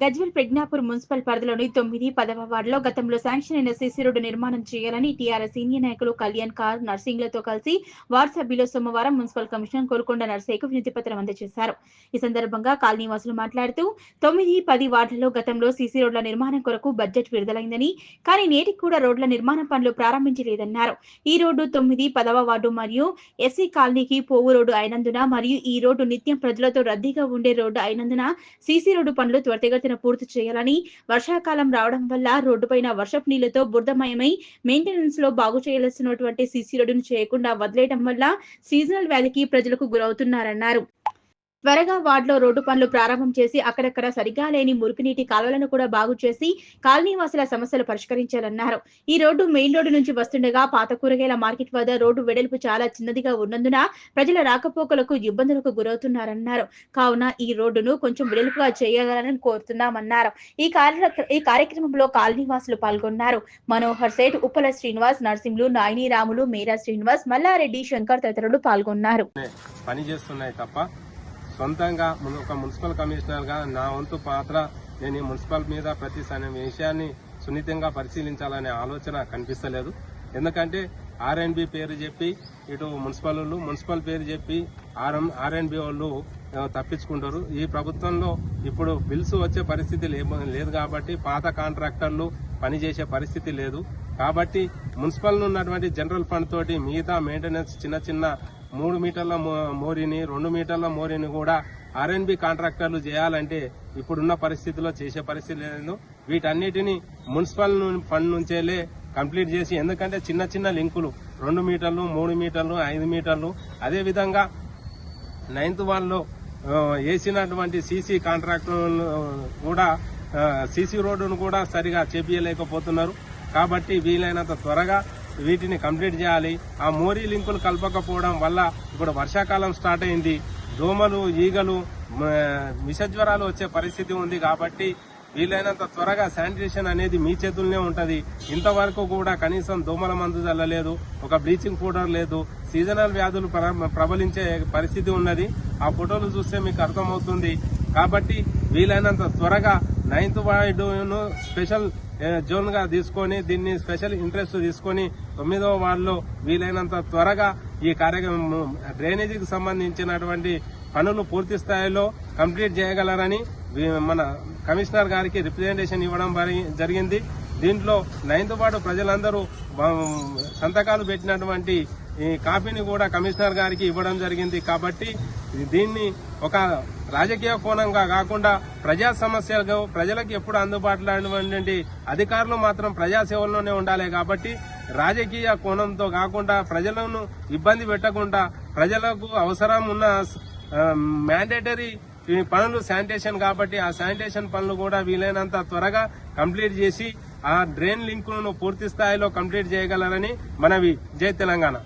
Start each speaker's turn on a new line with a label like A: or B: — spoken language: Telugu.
A: గజ్వెల్ ప్రజ్ఞాపూర్ మున్సిపల్ పరిధిలోని తొమ్మిది పదవ వార్డులో గతంలో శాంక్షన్ అయిన సీసీ రోడ్డు నిర్మాణం చేయాలని టీఆర్ఎస్ సీనియర్ నాయకులు కళ్యాణ్ కార్ నర్సింగ్లతో కలిసి వార్డు సభ్యులు సోమవారం మున్సిపల్ కమిషనర్ కోరుకొండ నర్సయ్యకు వినతి పత్రం అందజేశారు. ఈ సందర్భంగా కాలనీవాసులు మాట్లాడుతూ తొమ్మిది పది వార్డులలో గతంలో సీసీ రోడ్ల నిర్మాణం కొరకు బడ్జెట్ విడుదలైందని కానీ నేటికి కూడా రోడ్ల నిర్మాణ పనులు ప్రారంభించలేదన్నారు. ఈ రోడ్డు తొమ్మిది పదవ వార్డు మరియు ఎస్సీ కాలనీకి పోవు రోడ్డు అయినందున మరియు ఈ రోడ్డు నిత్యం ప్రజలతో రద్దీగా ఉండే రోడ్డు అయినందున సీసీ రోడ్డు పనులు త్వరితగతిన పూర్తి చేయాలని వర్షాకాలం రావడం వల్ల రోడ్డుపైన వర్షపు నీళ్ళతో బురదమయమై మెయింటెనెన్స్లో బాగు చేయాల్సినటువంటి సీసీ రోడ్డును చేయకుండా వదిలేయడం వల్ల సీజనల్ వ్యాధికి ప్రజలకు గురవుతున్నారన్నారు. త్వరగా వార్డులో రోడ్డు పనులు ప్రారంభం చేసి అక్కడక్కడ సరిగా లేని మురుగునీటి కాలువలను కూడా బాగు చేసి కాలనీవాసుల సమస్యలు పరిష్కరించాలన్నారు. ఈ రోడ్డు మెయిన్ రోడ్డు నుంచి వస్తుండగా పాత కూరగాయల మార్కెట్ వద్ద రోడ్డు వెడల్పు చాలా చిన్నదిగా ఉన్నందున ప్రజల రాకపోకలకు ఇబ్బందులకు గురవుతున్నారన్నారు. కావున ఈ రోడ్డును కొంచెం వెడల్పుగా చేయాలని కోరుతున్నామన్నారు. ఈ ఈ కార్యక్రమంలో కాలనీవాసులు పాల్గొన్నారు. మనోహర్ సేట్ ఉప్పల శ్రీనివాస్ నర్సింహులు నాయని రాములు మీరా శ్రీనివాస్ మల్లారెడ్డి శంకర్ తదితరులు పాల్గొన్నారు.
B: పని చేస్తున్నాయి తప్ప సొంతంగా ఒక మున్సిపల్ కమిషనర్గా నా వంతు పాత్ర నేను ఈ మున్సిపల్ మీద ప్రతి విషయాన్ని సున్నితంగా పరిశీలించాలనే ఆలోచన కనిపిస్తలేదు. ఎందుకంటే ఆర్ఎన్బి పేరు చెప్పి ఇటు మున్సిపల్ వాళ్ళు మున్సిపల్ పేరు చెప్పి ఆర్ఎం ఆర్ఎన్బి వాళ్ళు తప్పించుకుంటారు. ఈ ప్రభుత్వంలో ఇప్పుడు బిల్స్ వచ్చే పరిస్థితి లేదు కాబట్టి పాత కాంట్రాక్టర్లు పనిచేసే పరిస్థితి లేదు. కాబట్టి మున్సిపల్ ఉన్నటువంటి జనరల్ ఫండ్ తోటి మిగతా మెయింటెనెన్స్ చిన్న చిన్న మూడు మీటర్ల మోరీని రెండు మీటర్ల మోరీని కూడా ఆర్ఎన్బి కాంట్రాక్టర్లు చేయాలంటే ఇప్పుడున్న పరిస్థితిలో చేసే పరిస్థితి లేదు. వీటన్నిటిని మున్సిపల్ ఫండ్ నుంచేలే కంప్లీట్ చేసి ఎందుకంటే చిన్న చిన్న లింకులు రెండు మీటర్లు మూడు మీటర్లు ఐదు మీటర్లు. అదేవిధంగా నైన్త్ వాళ్ళు వేసినటువంటి సీసీ కాంట్రాక్టర్లు కూడా సీసీ రోడ్డును కూడా సరిగా చేపించలేకపోతున్నారు కాబట్టి వీలైనంత త్వరగా వీటిని కంప్లీట్ చేయాలి. ఆ మోరీ లింకులు కలపకపోవడం వల్ల ఇప్పుడు వర్షాకాలం స్టార్ట్ అయింది. దోమలు ఈగలు విషజ్వరాలు వచ్చే పరిస్థితి ఉంది కాబట్టి వీలైనంత త్వరగా శానిటేషన్ అనేది మీ చేతుల్లోనే ఉంటుంది. ఇంతవరకు కూడా కనీసం దోమల మందు చల్లలేదు ఒక బ్లీచింగ్ పౌడర్ లేదు సీజనల్ వ్యాధులు ప్ర- ప్రబలించే పరిస్థితి ఉన్నది. ఆ ఫోటోలు చూస్తే మీకు అర్థమవుతుంది. కాబట్టి వీలైనంత త్వరగా నైన్త్ వార్డును స్పెషల్ జోన్గా తీసుకొని దీన్ని స్పెషల్ ఇంట్రెస్ట్ తీసుకొని తొమ్మిదవ వార్డులో వీలైనంత త్వరగా ఈ కార్యక్రమం డ్రైనేజీకి సంబంధించినటువంటి పనులు పూర్తి స్థాయిలో కంప్లీట్ చేయగలరని మన కమిషనర్ గారికి రిప్రజెంటేషన్ ఇవ్వడం జరిగింది. దీంట్లో నైన్త్ వార్డు ప్రజలందరూ సంతకాలు పెట్టినటువంటి ఈ కాపీని కూడా కమిషనర్ గారికి ఇవ్వడం జరిగింది. కాబట్టి దీన్ని ఒక రాజకీయ కోణంగా కాకుండా ప్రజా సమస్యలు ప్రజలకు ఎప్పుడు అందుబాటులో ఉన్నటువంటి అధికారులు మాత్రం ప్రజాసేవల్లోనే ఉండాలి. కాబట్టి రాజకీయ కోణంతో కాకుండా ప్రజలను ఇబ్బంది పెట్టకుండా ప్రజలకు అవసరం ఉన్న మ్యాండేటరీ పనులు శానిటేషన్ కాబట్టి ఆ శానిటేషన్ పనులు కూడా వీలైనంత త్వరగా కంప్లీట్ చేసి ఆ డ్రైన్ లింకులను పూర్తి స్థాయిలో కంప్లీట్ చేయగలరని మనవి. జై తెలంగాణ.